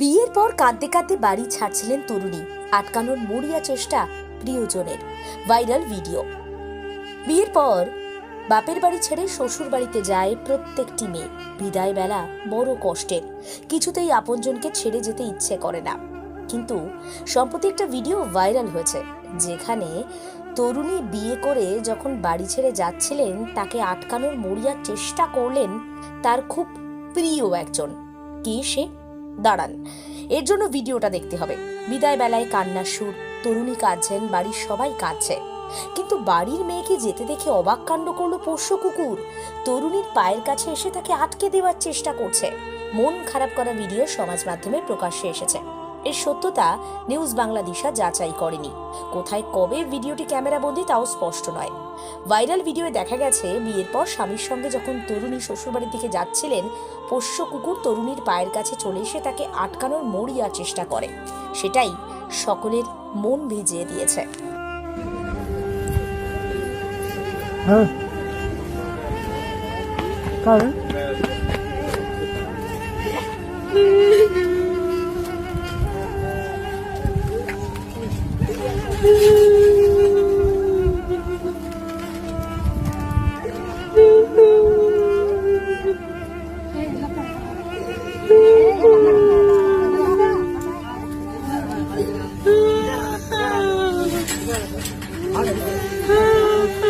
বিয়ের পর কাঁদতে কাঁদতে বাড়ি ছাড়ছিলেন তরুণী, আটকানোর মরিয়া চেষ্টা প্রিয়জনের। Viral video. বিয়ের পর বাপের বাড়ি ছেড়ে শ্বশুর বাড়িতে যায় প্রত্যেকটি মেয়ে। বিদায় বেলা বড় কষ্টের। কিছুতেই আপনজনকে ছেড়ে যেতে ইচ্ছে করে না। কিন্তু সম্প্রতি একটা ভিডিও ভাইরাল হয়েছে, যেখানে তরুণী বিয়ে করে যখন বাড়ি ছেড়ে যাচ্ছিলেন, তাকে আটকানোর মরিয়া চেষ্টা করলেন তার খুব প্রিয় একজন। কে সে? দাঁড়ান। এর জন্য ভিডিওটা দেখতে হবে। বিদায় বেলায় কান্নার সুর, তরুণী কাঁদছেন, বাড়ির সবাই কাঁদছে। কিন্তু বাড়ির মেয়েকে যেতে দেখে অবাক কাণ্ড করল পোষ্য কুকুর। তরুণীর পায়ের কাছে এসে তাকে আটকে দেওয়ার চেষ্টা করছে। মন খারাপ করা ভিডিও সমাজ মাধ্যমে প্রকাশ্যে এসেছে। এর সত্যতা নিউজ বাংলাদেশা যাচাই করেনি। কোথায় কবে ভিডিওটি ক্যামেরা ক্যামেরাবন্দি তাও স্পষ্ট নয়। ভাইরাল ভিডিওয়ে দেখা গেছে, বিয়ের পর স্বামীর সঙ্গে যখন তরুণী শ্বশুরবাড়ির দিকে যাচ্ছিলেন, পোষ্য কুকুর তরুণীর পায়ের কাছে চলে এসে তাকে আটকানোর মরিয়ার চেষ্টা করে। সেটাই সকলের মন ভিজিয়ে দিয়েছে। হ্যাঁ। Oh, my God.